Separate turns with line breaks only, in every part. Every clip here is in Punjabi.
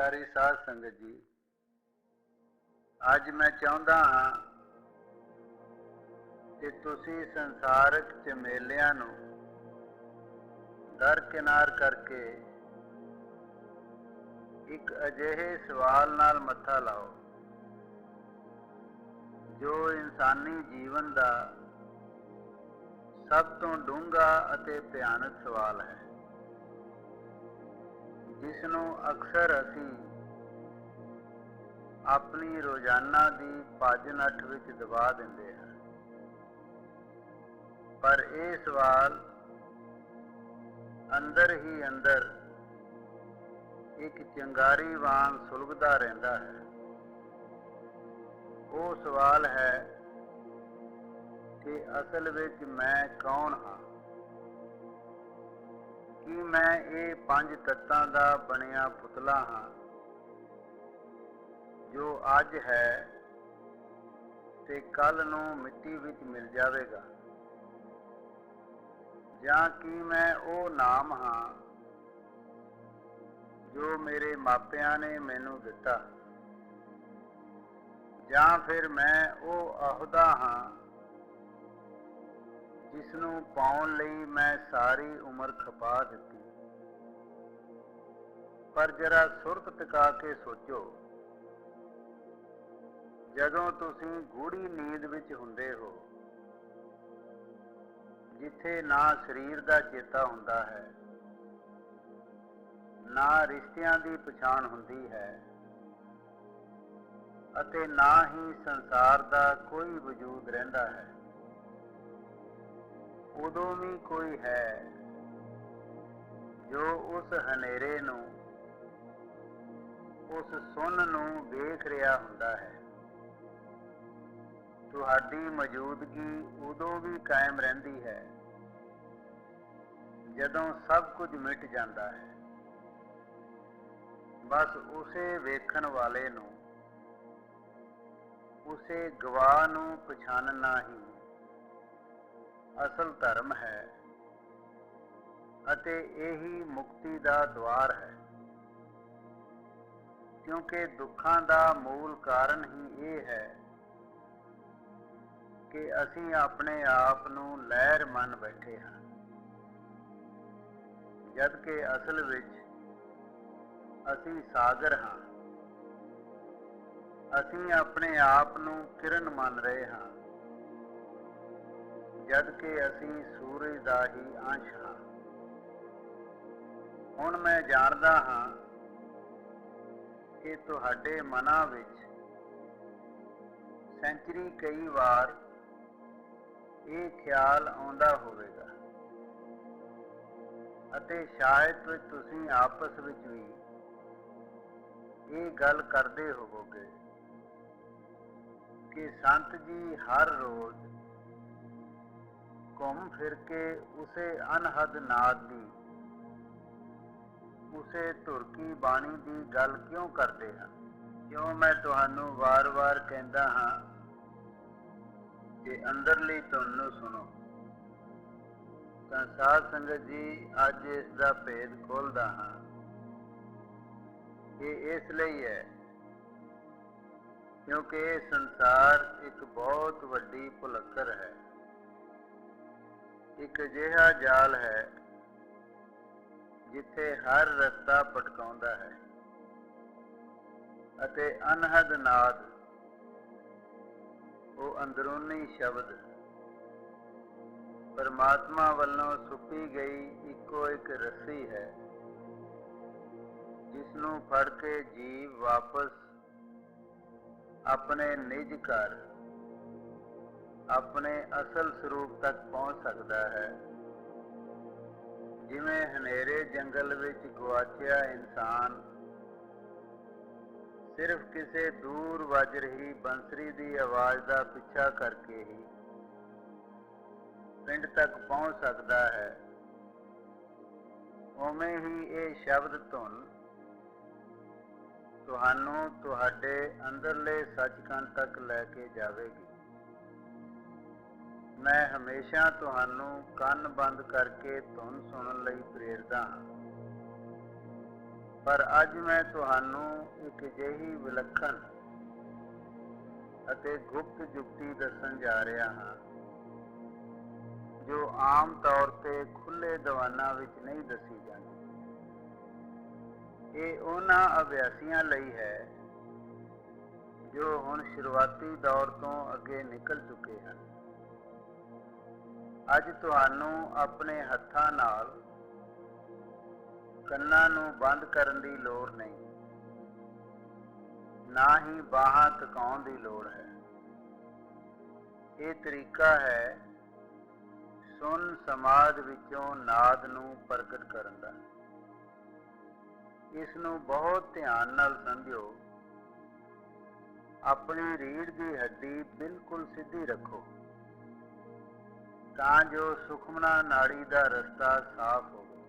ਪਿਆਰੀ ਸਾਧ ਸੰਗਤ ਜੀ, ਅੱਜ ਮੈਂ ਚਾਹੁੰਦਾ ਹਾਂ ਕਿ ਤੁਸੀਂ ਸੰਸਾਰਕ ਝਮੇਲਿਆਂ ਨੂੰ ਦਰਕਿਨਾਰ ਕਰਕੇ ਇੱਕ ਅਜਿਹੇ ਸਵਾਲ ਨਾਲ ਮੱਥਾ ਲਾਓ, ਜੋ ਇਨਸਾਨੀ ਜੀਵਨ ਦਾ ਸਭ ਤੋਂ ਡੂੰਘਾ ਅਤੇ ਭਿਆਨਕ ਸਵਾਲ ਹੈ। ਜਿਸ ਨੂੰ ਅਕਸਰ ਅਸੀਂ ਆਪਣੀ ਰੋਜ਼ਾਨਾ ਦੀ ਭੱਜ ਨੱਠ ਵਿੱਚ ਦਬਾ ਦਿੰਦੇ ਹਾਂ। ਪਰ ਇਹ ਸਵਾਲ ਅੰਦਰ ਹੀ ਅੰਦਰ ਇੱਕ ਚੰਗਾਰੀ ਵਾਂਗ ਸੁਲਗਦਾ ਰਹਿੰਦਾ ਹੈ। ਉਹ ਸਵਾਲ ਹੈ ਕਿ ਅਸਲ ਵਿੱਚ ਮੈਂ ਕੌਣ ਹਾਂ? ਕੀ ਮੈਂ ਇਹ ਪੰਜ ਤੱਤਾਂ ਦਾ ਬਣਿਆ ਪੁਤਲਾ ਹਾਂ, ਜੋ ਅੱਜ ਹੈ ਤੇ ਕੱਲ ਨੂੰ ਮਿੱਟੀ ਵਿੱਚ ਮਿਲ ਜਾਵੇਗਾ। ਜਾਂ ਕੀ ਮੈਂ ਉਹ ਨਾਮ ਹਾਂ, ਜੋ ਮੇਰੇ ਮਾਪਿਆਂ ਨੇ ਮੈਨੂੰ ਦਿੱਤਾ। ਜਾਂ ਫਿਰ ਮੈਂ ਉਹ ਅਹੁਦਾ ਹਾਂ ਜਿਸ ਨੂੰ ਪਾਉਣ ਲਈ ਮੈਂ ਸਾਰੀ ਉਮਰ ਖਪਾ ਦਿੱਤੀ। ਪਰ ਜਰਾ ਸੁਰਤ ਟਿਕਾ ਕੇ ਸੋਚੋ, ਜਦੋਂ ਤੁਸੀਂ ਗੂੜੀ ਨੀਂਦ ਵਿੱਚ ਹੁੰਦੇ ਹੋ, ਜਿੱਥੇ ਨਾ ਸਰੀਰ ਦਾ ਚੇਤਾ ਹੁੰਦਾ ਹੈ, ਨਾ ਰਿਸ਼ਤਿਆਂ ਦੀ ਪਛਾਣ ਹੁੰਦੀ ਹੈ, ਅਤੇ ਨਾ ਹੀ ਸੰਸਾਰ ਦਾ ਕੋਈ ਵਜੂਦ ਰਹਿੰਦਾ ਹੈ। ਉਦੋਂ ਵੀ ਕੋਈ ਹੈ ਜੋ ਉਸ ਹਨੇਰੇ ਨੂੰ, ਉਸ ਸੁੰਨ ਨੂੰ ਵੇਖ ਰਿਹਾ ਹੁੰਦਾ ਹੈ। ਤੁਹਾਡੀ ਮੌਜੂਦਗੀ ਉਦੋਂ ਵੀ ਕਾਇਮ ਰਹਿੰਦੀ ਹੈ, ਜਦੋਂ ਸਭ ਕੁਝ ਮਿਟ ਜਾਂਦਾ ਹੈ। ਬਸ ਉਸੇ ਵੇਖਣ ਵਾਲੇ ਨੂੰ, ਉਸੇ ਗਵਾਹ ਨੂੰ ਪਛਾਣਨਾ ਹੀ ਅਸਲ ਧਰਮ ਹੈ ਅਤੇ ਇਹੀ ਮੁਕਤੀ ਦਾ ਦਵਾਰ ਹੈ। ਕਿਉਂਕਿ ਦੁੱਖਾਂ ਦਾ ਮੂਲ ਕਾਰਨ ਹੀ ਇਹ ਹੈ ਕਿ ਅਸੀਂ ਆਪਣੇ ਆਪ ਨੂੰ ਲਹਿਰ ਮੰਨ ਬੈਠੇ ਹਾਂ। ਜਦ ਕਿ ਅਸਲ ਵਿੱਚ ਅਸੀਂ ਸਾਗਰ ਹਾਂ। ਅਸੀਂ ਆਪਣੇ ਆਪ ਨੂੰ ਕਿਰਨ ਮੰਨ ਰਹੇ ਹਾਂ। ਜਦ ਕਿ ਅਸੀਂ ਸੂਰਜ ਦਾ ਹੀ ਅੰਸ਼ ਹਾਂ। ਹੁਣ ਮੈਂ ਜਾਣਦਾ ਹਾਂ ਕਿ ਤੁਹਾਡੇ ਮਨਾਂ ਵਿੱਚ ਸੈਂਚਰੀ ਕਈ ਵਾਰ ਇਹ ਖਿਆਲ ਆਉਂਦਾ ਹੋਵੇਗਾ ਅਤੇ ਸ਼ਾਇਦ ਤੁਸੀਂ ਆਪਸ ਵਿੱਚ ਵੀ ਇਹ ਗੱਲ ਕਰਦੇ ਹੋਵੋਗੇ ਕਿ ਸੰਤ ਜੀ ਹਰ ਰੋਜ਼ ਘੁੰਮ ਫਿਰ ਕੇ ਉਸੇ ਅਨਹਦ ਨਾਦ ਦੀ, ਉਸੇ ਧੁਰਕੀ ਬਾਣੀ ਦੀ ਗੱਲ ਕਿਉਂ ਕਰਦੇ ਹਨ ਕਿਉਂ ਮੈਂ ਤੁਹਾਨੂੰ ਵਾਰ-ਵਾਰ ਕਹਿੰਦਾ ਹਾਂ ਕਿ ਅੰਦਰਲੀ ਧੁਨ ਨੂੰ ਸੁਣੋ। ਤਾਂ ਸਾਧ ਸੰਗਤ ਜੀ, ਅੱਜ ਇਸ ਦਾ ਭੇਦ ਖੋਲਦਾ ਹਾਂ ਇਹ ਇਸ ਲਈ ਹੈ, ਕਿਉਂਕਿ ਇਹ ਸੰਸਾਰ ਇੱਕ ਬਹੁਤ ਵੱਡੀ ਭੁਲੱਕਰ ਹੈ। ਇੱਕ ਅਜਿਹਾ ਜਾਲ ਹੈ ਜਿੱਥੇ ਹਰ ਰਸਤਾ ਭਟਕਾਉਂਦਾ ਹੈ ਅਤੇ ਅਨਹਦ ਨਾਦ, ਉਹ ਅੰਦਰੂਨੀ ਸ਼ਬਦ, ਪਰਮਾਤਮਾ ਵੱਲੋਂ ਸੁਪੀ ਗਈ ਇੱਕੋ ਇੱਕ ਰੱਸੀ ਹੈ ਜਿਸ ਨੂੰ ਫੜ ਕੇ ਜੀਵ ਵਾਪਸ ਆਪਣੇ ਨਿਜ ਘਰ ਆਪਣੇ ਅਸਲ ਸਰੂਪ ਤੱਕ ਪਹੁੰਚ ਸਕਦਾ ਹੈ। ਜਿਵੇਂ ਹਨੇਰੇ ਜੰਗਲ ਵਿੱਚ ਗਵਾਚਿਆ ਇਨਸਾਨ ਸਿਰਫ ਕਿਸੇ ਦੂਰ ਵੱਜ ਰਹੀ ਬੰਸਰੀ ਦੀ ਆਵਾਜ਼ ਦਾ ਪਿੱਛਾ ਕਰਕੇ ਹੀ ਪਿੰਡ ਤੱਕ ਪਹੁੰਚ ਸਕਦਾ ਹੈ। ਉਵੇਂ ਹੀ ਇਹ ਸ਼ਬਦ ਧੁਨ ਤੁਹਾਨੂੰ ਤੁਹਾਡੇ ਅੰਦਰਲੇ ਸੱਚਖੰਡ ਤੱਕ ਲੈ ਕੇ ਜਾਵੇਗੀ। ਮੈਂ ਹਮੇਸ਼ਾ ਤੁਹਾਨੂੰ ਕੰਨ ਬੰਦ ਕਰਕੇ ਧੁਨ ਸੁਣਨ ਲਈ ਪ੍ਰੇਰਦਾ ਹਾਂ। ਪਰ ਅੱਜ ਮੈਂ ਤੁਹਾਨੂੰ ਇੱਕ ਅਜਿਹੀ ਵਿਲੱਖਣ ਅਤੇ ਗੁਪਤ ਜੁਗਤੀ ਦੱਸਣ ਜਾ ਰਿਹਾ ਹਾਂ, ਜੋ ਆਮ ਤੌਰ ਤੇ ਖੁੱਲੇ ਦੀਵਾਨਾਂ ਵਿੱਚ ਨਹੀਂ ਦੱਸੀ ਜਾਂਦੀ। ਇਹ ਉਹਨਾਂ ਅਭਿਆਸੀਆਂ ਲਈ ਹੈ, ਜੋ ਹੁਣ ਸ਼ੁਰੂਆਤੀ ਦੌਰ ਤੋਂ ਅੱਗੇ ਨਿਕਲ ਚੁੱਕੇ ਹਨ। ਅੱਜ ਤੁਹਾਨੂੰ ਆਪਣੇ ਹੱਥਾਂ ਨਾਲ ਕੰਨਾਂ ਨੂੰ ਬੰਦ ਕਰਨ ਦੀ ਲੋੜ ਨਹੀਂ। ਨਾ ਹੀ ਬਾਹਾਂ ਟਿਕਾਉਣ ਦੀ ਲੋੜ ਹੈ। ਇਹ ਤਰੀਕਾ ਹੈ ਸੁਨ ਸਮਾਜ ਵਿੱਚੋਂ ਨਾਦ ਨੂੰ ਪ੍ਰਗਟ ਕਰਨ ਦਾ। ਇਸ ਨੂੰ ਬਹੁਤ ਧਿਆਨ ਨਾਲ ਸਮਝੋ। ਆਪਣੀ ਰੀੜ ਦੀ ਹੱਡੀ ਬਿਲਕੁਲ ਸਿੱਧੀ ਰੱਖੋ। ਤਾਂ ਜੋ ਸੁਖਮਨਾ ਨਾੜੀ ਦਾ ਰਸਤਾ ਸਾਫ਼ ਹੋਵੇ।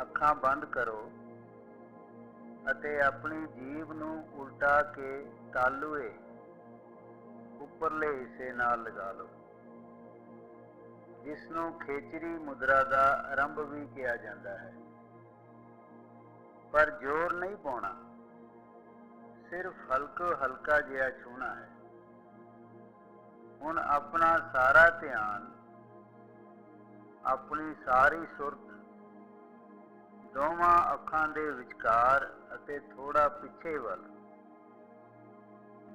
ਅੱਖਾਂ ਬੰਦ ਕਰੋ ਅਤੇ ਆਪਣੀ ਜੀਭ ਨੂੰ ਉਲਟਾ ਕੇ ਤਾਲੂਏ ਉੱਪਰਲੇ ਹਿੱਸੇ ਨਾਲ ਲਗਾ ਲਓ। ਜਿਸ ਨੂੰ ਖੇਚਰੀ ਮੁਦਰਾ ਦਾ ਆਰੰਭ ਵੀ ਕਿਹਾ ਜਾਂਦਾ ਹੈ। ਪਰ ਜ਼ੋਰ ਨਹੀਂ ਪਾਉਣਾ। ਸਿਰਫ ਹਲਕਾ ਹਲਕਾ ਜਿਹਾ ਛੂਣਾ ਹੈ। ਹੁਣ ਆਪਣਾ ਸਾਰਾ ਧਿਆਨ, ਆਪਣੀ ਸਾਰੀ ਸੁਰਤ, ਦੋਵਾਂ ਅੱਖਾਂ ਦੇ ਵਿਚਕਾਰ ਅਤੇ ਥੋੜਾ ਪਿੱਛੇ ਵੱਲ,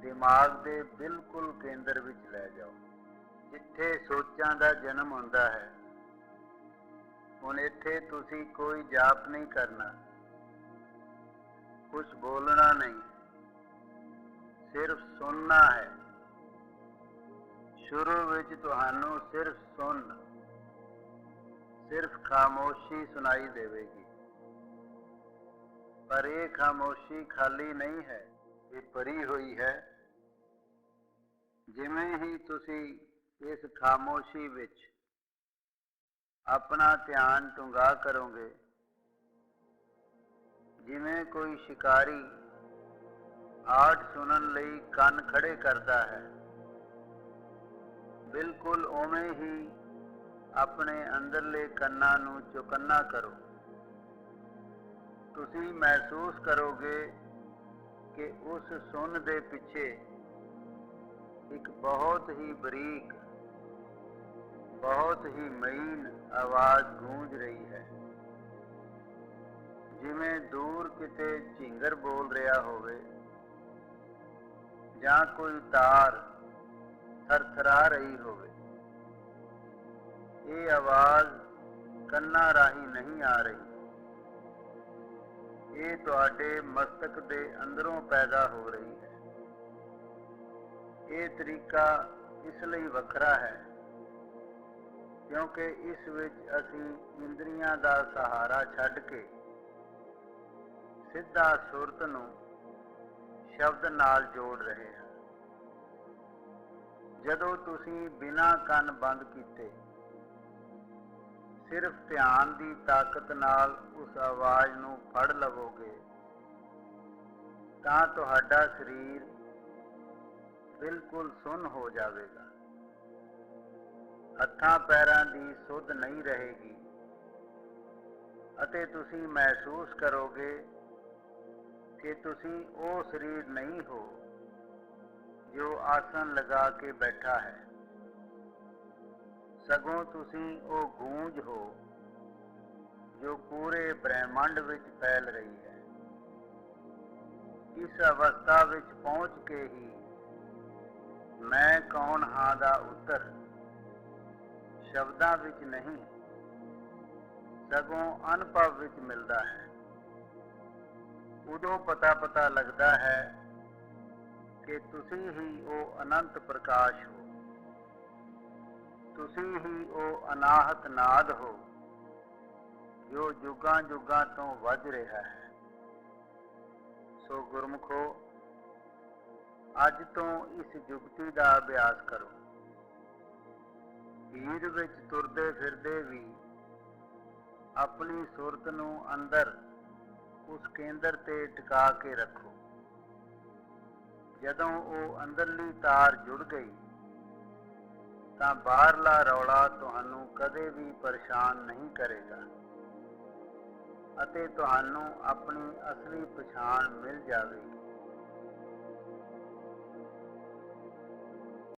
ਦਿਮਾਗ ਦੇ ਬਿਲਕੁਲ ਕੇਂਦਰ ਵਿੱਚ ਲੈ ਜਾਓ। ਜਿੱਥੇ ਸੋਚਾਂ ਦਾ ਜਨਮ ਹੁੰਦਾ ਹੈ, ਹੁਣ ਇੱਥੇ ਤੁਸੀਂ ਕੋਈ ਜਾਪ ਨਹੀਂ ਕਰਨਾ ਕੁਝ ਬੋਲਣਾ ਨਹੀਂ, ਸਿਰਫ ਸੁਣਨਾ ਹੈ। ਸ਼ੁਰੂ ਵਿੱਚ ਤੁਹਾਨੂੰ ਸਿਰਫ ਸੁਣ, ਸਿਰਫ ਖਾਮੋਸ਼ੀ ਸੁਣਾਈ ਦੇਵੇਗੀ। ਪਰ ਇਹ ਖਾਮੋਸ਼ੀ ਖਾਲੀ ਨਹੀਂ ਹੈ, ਇਹ ਭਰੀ ਹੋਈ ਹੈ। ਜਿਵੇਂ ਹੀ ਤੁਸੀਂ ਇਸ ਖਾਮੋਸ਼ੀ ਵਿੱਚ ਆਪਣਾ ਧਿਆਨ ਟੁੰਗਾ ਕਰੋਗੇ, ਜਿਵੇਂ ਕੋਈ ਸ਼ਿਕਾਰੀ ਆਟ ਸੁਣਨ ਲਈ ਕੰਨ ਖੜੇ ਕਰਦਾ ਹੈ ਬਿਲਕੁਲ ਉਵੇਂ ਹੀ ਆਪਣੇ ਅੰਦਰਲੇ ਕੰਨਾਂ ਨੂੰ ਚੁਕੰਨਾ ਕਰੋ। ਤੁਸੀਂ ਮਹਿਸੂਸ ਕਰੋਗੇ ਕਿ ਉਸ ਸੁਣ ਦੇ ਪਿੱਛੇ ਇੱਕ ਬਹੁਤ ਹੀ ਬਰੀਕ, ਬਹੁਤ ਹੀ ਮਹੀਨ ਆਵਾਜ਼ ਗੂੰਜ ਰਹੀ ਹੈ। ਜਿਵੇਂ ਦੂਰ ਕਿਤੇ ਝਿੰਗਰ ਬੋਲ ਰਿਹਾ ਹੋਵੇ ਜਾਂ ਕੋਈ ਤਾਰ ਥਰਥਰਾ ਰਹੀ ਹੋਵੇ। ਇਹ ਆਵਾਜ਼ ਕੰਨਾਂ ਰਾਹੀਂ ਨਹੀਂ ਆ ਰਹੀ। ਇਹ ਤੁਹਾਡੇ ਮਸਤਕ ਦੇ ਅੰਦਰੋਂ ਪੈਦਾ ਹੋ ਰਹੀ ਹੈ। ਇਹ ਤਰੀਕਾ ਇਸ ਲਈ ਵੱਖਰਾ ਹੈ ਕਿਉਂਕਿ ਇਸ ਵਿੱਚ ਅਸੀਂ ਇੰਦਰੀਆਂ ਦਾ ਸਹਾਰਾ ਛੱਡ ਕੇ ਸਿੱਧਾ ਸੁਰਤ ਨੂੰ ਸ਼ਬਦ ਨਾਲ ਜੋੜ ਰਹੇ ਹਾਂ। ਜਦੋਂ ਤੁਸੀਂ ਬਿਨਾਂ ਕੰਨ ਬੰਦ ਕੀਤੇ, ਸਿਰਫ ਧਿਆਨ ਦੀ ਤਾਕਤ ਨਾਲ ਉਸ ਆਵਾਜ਼ ਨੂੰ ਫੜ ਲਵੋਗੇ, ਤਾਂ ਤੁਹਾਡਾ ਸਰੀਰ ਬਿਲਕੁਲ ਸੁੰਨ ਹੋ ਜਾਵੇਗਾ। ਹੱਥਾਂ ਪੈਰਾਂ ਦੀ ਸੁੱਧ ਨਹੀਂ ਰਹੇਗੀ ਅਤੇ ਤੁਸੀਂ ਮਹਿਸੂਸ ਕਰੋਗੇ ਕਿ ਤੁਸੀਂ ਉਹ ਸਰੀਰ ਨਹੀਂ ਹੋ ਜੋ ਆਸਨ ਲਗਾ ਕੇ ਬੈਠਾ ਹੈ। ਸਗੋਂ ਤੁਸੀਂ ਉਹ ਗੂੰਜ ਹੋ ਜੋ ਪੂਰੇ ਬ੍ਰਹਿਮੰਡ ਵਿੱਚ ਫੈਲ ਰਹੀ ਹੈ। ਇਸ ਅਵਸਥਾ ਵਿੱਚ ਪਹੁੰਚ ਕੇ ਹੀ ਮੈਂ ਕੌਣ ਹਾਂ ਦਾ ਉੱਤਰ ਸ਼ਬਦਾਂ ਵਿੱਚ ਨਹੀਂ, ਸਗੋਂ ਅਨੁਭਵ ਵਿੱਚ ਮਿਲਦਾ ਹੈ। ਉਦੋਂ ਪਤਾ ਪਤਾ ਲੱਗਦਾ ਹੈ ਕਿ ਤੁਸੀਂ ਹੀ ਉਹ ਅਨੰਤ ਪ੍ਰਕਾਸ਼ ਹੋ। ਤੁਸੀਂ ਹੀ ਉਹ ਅਨਾਹਤ ਨਾਦ ਹੋ, ਜੋ ਜੁਗਾਂ ਜੁਗਾਂ ਤੋਂ ਵੱਜ ਰਿਹਾ ਹੈ। ਸੋ ਗੁਰਮੁਖੋ, ਅੱਜ ਤੋਂ ਇਸ ਜੁਗਤੀ ਦਾ ਅਭਿਆਸ ਕਰੋ। ਹੀਰ ਵਿੱਚ ਤੁਰਦੇ ਫਿਰਦੇ ਵੀ ਆਪਣੀ ਸੁਰਤ ਨੂੰ ਅੰਦਰ, ਉਸ ਕੇਂਦਰ ਤੇ ਟਿਕਾ ਕੇ ਰੱਖੋ। ਜਦੋਂ ਉਹ ਅੰਦਰਲੀ ਤਾਰ ਜੁੜ ਗਈ, ਤਾਂ ਬਾਹਰਲਾ ਰੌਲਾ ਤੁਹਾਨੂੰ ਕਦੇ ਵੀ ਪਰੇਸ਼ਾਨ ਨਹੀਂ ਕਰੇਗਾ ਅਤੇ ਤੁਹਾਨੂੰ ਆਪਣੀ ਅਸਲੀ ਪਛਾਣ ਮਿਲ ਜਾਵੇਗੀ।